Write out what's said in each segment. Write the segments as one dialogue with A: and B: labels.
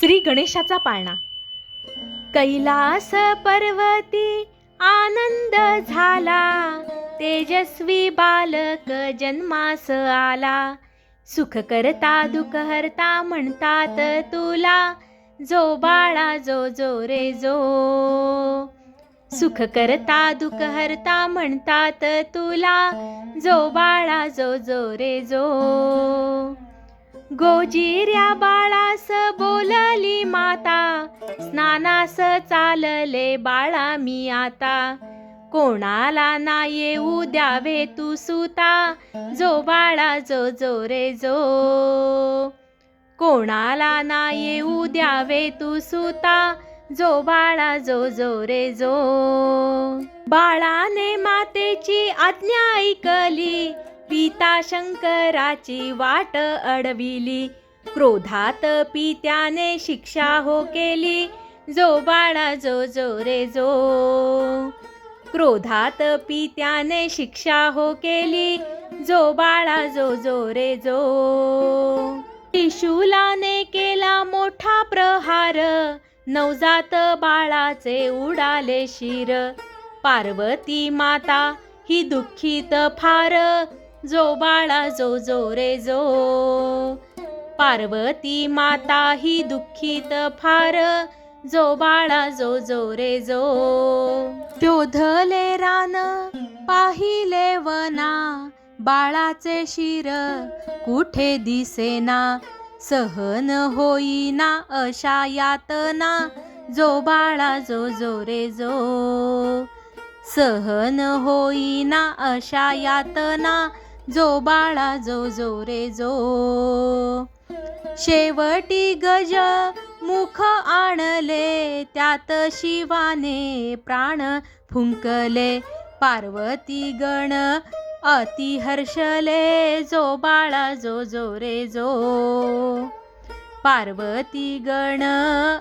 A: श्री गणेशाचा पाळणा. कैलास पर्वती आनंद झाला तेजस्वी बालक जन्मास आला. सुख करता दुख हरता म्हणतात तुला जो बाळा जो जो रे जो. सुख करता दुख हरता म्हणतात तुला जो बाळा जो जो रे जो. गोजिऱ्या बाळास बो स्नानास चालले बाळा मी आता. कोणाला ना येऊ द्यावे तू सुता. जो बाळा जो जो रे जो. कोणाला ना येऊ द्यावे तू सुता. जो बाळा जो जो रे जो. बाळाने मातेची आज्ञा ऐकली. पिता शंकराची वाट अडविली. क्रोधात पित्याने शिक्षा हो केली. जो बाळा जो जो रे जो. क्रोधात पित्याने शिक्षा हो केली. जो बाळा जो जो रे जो. शिशुलाने केला मोठा प्रहार. नवजात बाळाचे उडाले शिर. पार्वती माता ही दुःखीत फार. जो बाळा जो जो रे जो. पार्वती माता ही दुःखीत फार जो बाळा जो जो रे जो. शोधले रान पाहिले वना बाळाचे शिर कुठे दिसेना? सहन होईना अशा यातना जो बाळा जो जो रे जो. सहन होईना अशा यातना जो बाळा जो जो रे जो. शेवटी गज मुख आणले त्यात शिवाने प्राण फुंकले. पार्वती गण अति हर्षले जो बाळा जो जो रे जो. पार्वती गण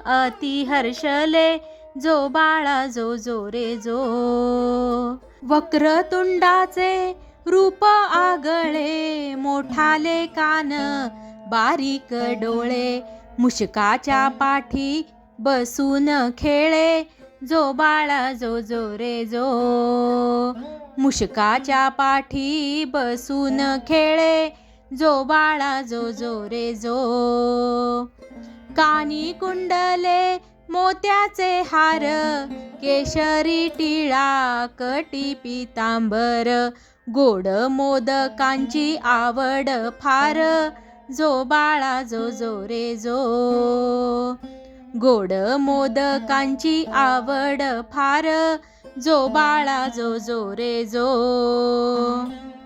A: अति हर्षले जो बाळा जो जो रे जो. वक्रतुंडाचे रूप आगळे मोठाले कान बारीक डोळे मुशकाच्या पाठी बसून खेळे जो बाळा जो जो रे जो. मुशकाच्या पाठी बसून खेळे जो बाळा जो जो रे जो. कानी कुंडले मोत्याचे हार केशरी टिळा कटी पितांबर गोड मोदकांची आवड फार. जो बाळा जो जो रे जो. गोड मोदकांची आवड फार जो बाळा जो जो रे जो.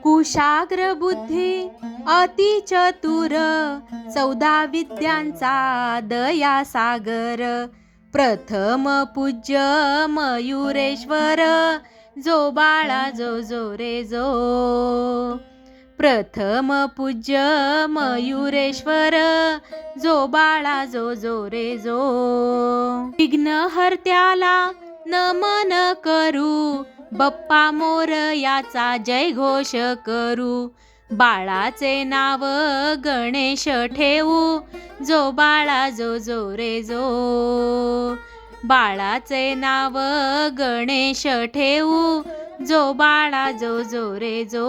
A: कुशाग्र बुद्धी अति चतुर चौदा विद्यांचा दया सागर. प्रथम पूज्य मयुरेश्वर जो बाळा जो जो रे जो. प्रथम पूज्य मयुरेश्वर जो बाळा जो जो रे जो. विघ्नहर्त्याला नमन करू बप्पा मोर याचा जय घोष करू. बाळाचे नाव गणेश ठेवू जो बाळा जो जो रे जो. बाळाचे नाव गणेश ठेवू जो बाळा जो जो रे जो.